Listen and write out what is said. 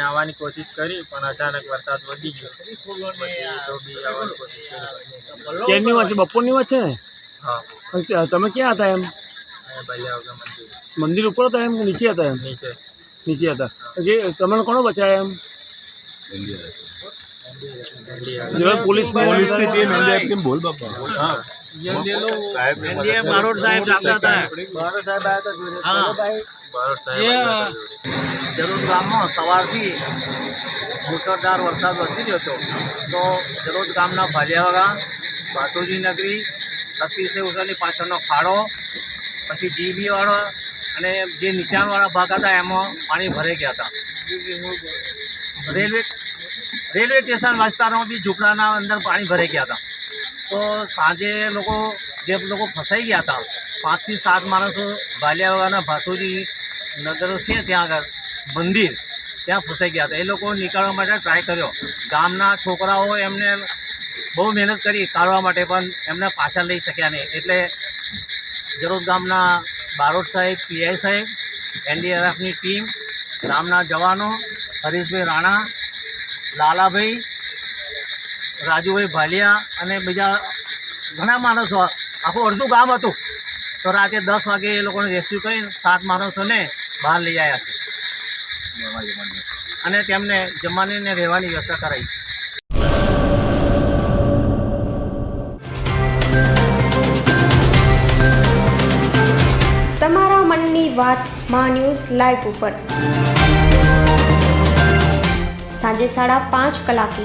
અમે આવવાની કોશિશ કરી પણ અચાનક વરસાદ વધી ગયો. તો બી આવવાની કોશિશ કરી. ક્યારની વાત છે? બપોરની વાત છે ને? હા. તમે ક્યાં હતા એમ? મંદિર. ઉપર હતા એમ નીચે હતા એમ? નીચે. નીચે હતા. જે તમને કોનો બચાયા એમ? ઠંડી બાપા પોલીસ પોલીસ की टीम एनडीआरएफ की बोल बापा એનડીએ બારોટ સાહેબ લાગતા હતા હા બારોટ સાહેબ આવ્યા હતા જોડે. જરોદ ગામમાં સવારથી મુસળધાર વરસાદ વરસી રહ્યો હતો તો જરોદ ગામના ભાલિયાવાગા ભાતુજી નગરી સતીશે ઉસળની પાછળનો ખાડો પછી જીબીવાળો અને જે નીચાણવાળા ભાગ હતા એમાં પાણી ભરાઈ ગયા હતા રેલવે રેલવે સ્ટેશન વિસ્તારમાં બી ઝૂંપડાના અંદર પાણી ભરાઈ ગયા હતા તો સાંજે લોકો, જે લોકો ફસાઈ ગયા હતા, પાંચથી સાત માણસો ભાલિયાવાળાના ભાથુજી નગરો છે ત્યાં આગળ, મંદિર, ત્યાં ફસાઈ ગયા હતા. એ લોકો નીકળવા માટે ટ્રાય કર્યો. ગામના છોકરાઓ એમને બહુ મહેનત કરી કાઢવા માટે, પણ એમને પાછા લઈ શક્યા નહીં. એટલે જરોદ ગામના બારોટ સાહેબ, પીઆઈ સાહેબ, એનડીઆરએફની ટીમ, ગામના જવાનો, હરીશભાઈ રાણા, લાલાભાઈ રાજુભાઈ ભાલિયા અને બીજા ઘણા માણસો, આખું અડધું ગામ હતું. તો રાતે દસ વાગે એ લોકોને રેસ્ક્યુ કરી સાત માણસોને બહાર લઈ આવ્યા છે. અને તેમને જમવાની ને રહેવાની વ્યવસ્થા કરાઈ છે. તમારા મનની વાતમાં ન્યૂઝ લાઈવ ઉપર. સાંજે સાડા પાંચ કલાકે